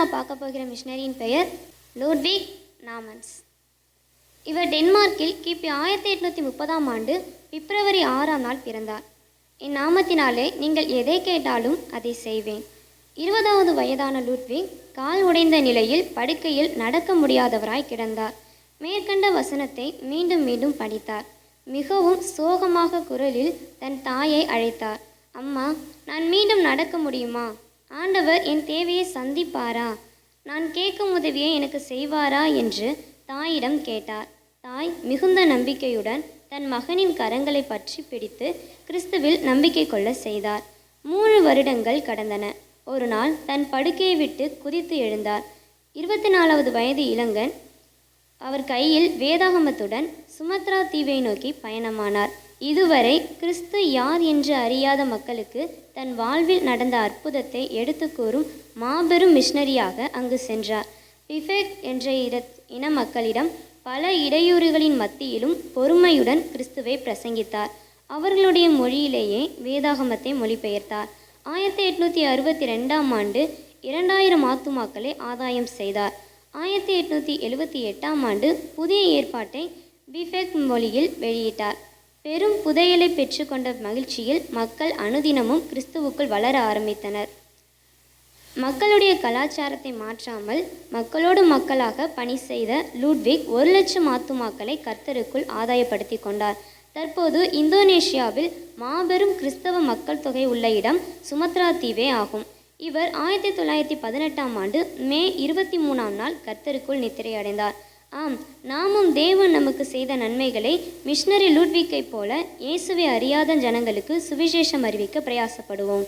நம்ம பார்க்க போகிற மிஷினரியின் பெயர் லோட்விக் நாமன்ஸ். இவர் டென்மார்க்கில் கிபி ஆயிரத்தி எட்நூற்றி முப்பதாம் ஆண்டு பிப்ரவரி ஆறாம் நாள் பிறந்தார். என் நாமத்தினாலே நீங்கள் எதை கேட்டாலும் அதை செய்வேன். இருபதாவது வயதான லூட்விக் கால் உடைந்த நிலையில் படுக்கையில் நடக்க முடியாதவராய் கிடந்தார். மேற்கண்ட வசனத்தை மீண்டும் மீண்டும் படித்தார். மிகவும் சோகமாக குரலில் தன் தாயை அழைத்தார். அம்மா நான் மீண்டும் நடக்க முடியுமா? ஆண்டவர் என் தேவையை சந்திப்பாரா? நான் கேட்கும் உதவியை எனக்கு செய்வாரா? என்று தாயிடம் கேட்டார். தாய் மிகுந்த நம்பிக்கையுடன் தன் மகனின் கரங்களை பற்றி பிடித்து கிறிஸ்துவில் நம்பிக்கை கொள்ள செய்தார். மூன்று வருடங்கள் கடந்தன. ஒரு நாள் தன் படுக்கையை விட்டு குதித்து எழுந்தார். இருபத்தி நாலாவது வயது இளங்கன் அவர் கையில் வேதாகமத்துடன் சுமத்ரா தீவை நோக்கி பயணமானார். இதுவரை கிறிஸ்து யார் என்று அறியாத மக்களுக்கு தன் வாழ்வில் நடந்த அற்புதத்தை எடுத்து கூறும் மாபெரும் மிஷனரியாக அங்கு சென்றார். பிஃபேக் என்ற இட இன மக்களிடம் பல இடையூறுகளின் மத்தியிலும் பொறுமையுடன் கிறிஸ்துவை பிரசங்கித்தார். அவர்களுடைய மொழியிலேயே வேதாகமத்தை மொழிபெயர்த்தார். ஆயிரத்தி எட்நூற்றி அறுபத்தி ரெண்டாம் ஆண்டு இரண்டாயிரம் ஆத்துமாக்களை ஆதாயம் செய்தார். ஆயிரத்தி எட்நூற்றி எழுபத்தி எட்டாம் ஆண்டு புதிய ஏற்பாட்டை பிஃபெக் மொழியில் வெளியிட்டார். பெரும் புதையலை பெற்றுக்கொண்ட மகிழ்ச்சியில் மக்கள் அனுதினமும் கிறிஸ்துவுக்குள் வளர ஆரம்பித்தனர். மக்களுடைய கலாச்சாரத்தை மாற்றாமல் மக்களோடு மக்களாக பணி செய்த லூட்விக் ஒரு லட்சம் ஆத்துமாக்களை கர்த்தருக்குள் ஆதாயப்படுத்தி கொண்டார். தற்போது இந்தோனேஷியாவில் மாபெரும் கிறிஸ்தவ மக்கள் தொகை உள்ள இடம் சுமத்ரா தீவே ஆகும். இவர் ஆயிரத்தி தொள்ளாயிரத்தி பதினெட்டாம் ஆண்டு மே இருபத்தி மூணாம் நாள் கர்த்தருக்குள் நித்திரையடைந்தார். ஆம் நாமும் தேவன் நமக்கு செய்த நன்மைகளை மிஷனரி லூட்விக்கை போல இயேசுவை அறியாத ஜனங்களுக்கு சுவிசேஷம் அறிவிக்க பிரயாசப்படுவோம்.